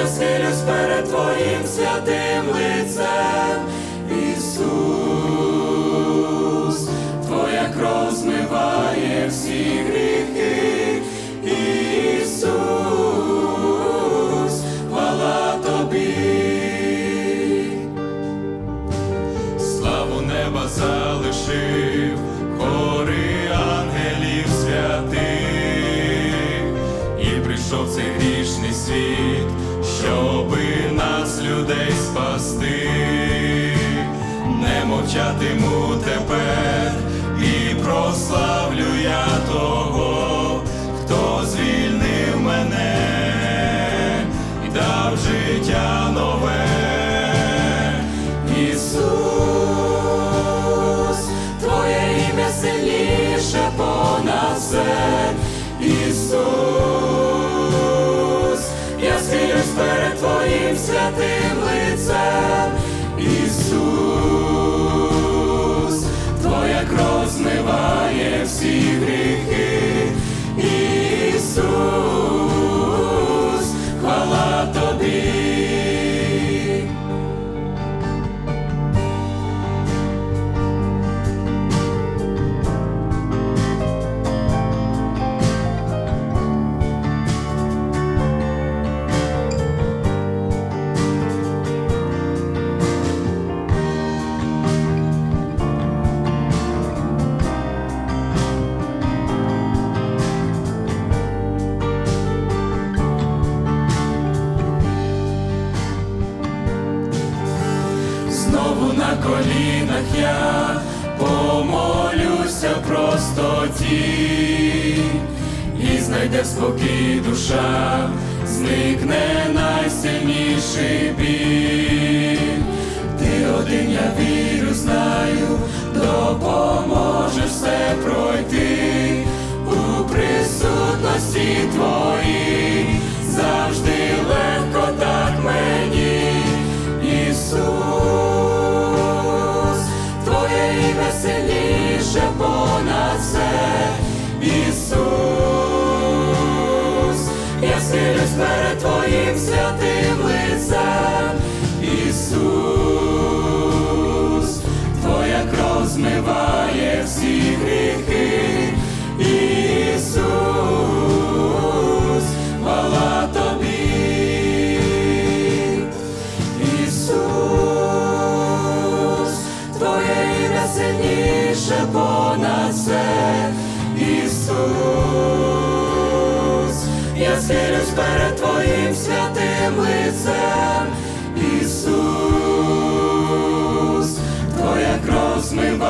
я схилюсь перед Твоїм святим лицем, Ісус, Твоя кров змиває всі гріхи, Ісус, хвала Тобі. Славу неба залишив, прийшов цей грішний світ, щоби нас, людей, спасти, не мовчатиму тепер і прославлю я того, хто звільнив мене і дав життя нове. Ісус, Твоє ім'я сильніше понад все, Ісус, святим Знову на колінах я помолюся простоті, і знайде спокій душа, зникне найсильніший біль. Ти один, я вірю, Твоє ім'я сильніше понад все, Ісус, я схилюсь перед Твоїм святим лицем, перед Твоїм святим лицем, Ісус, Твоя кров змива.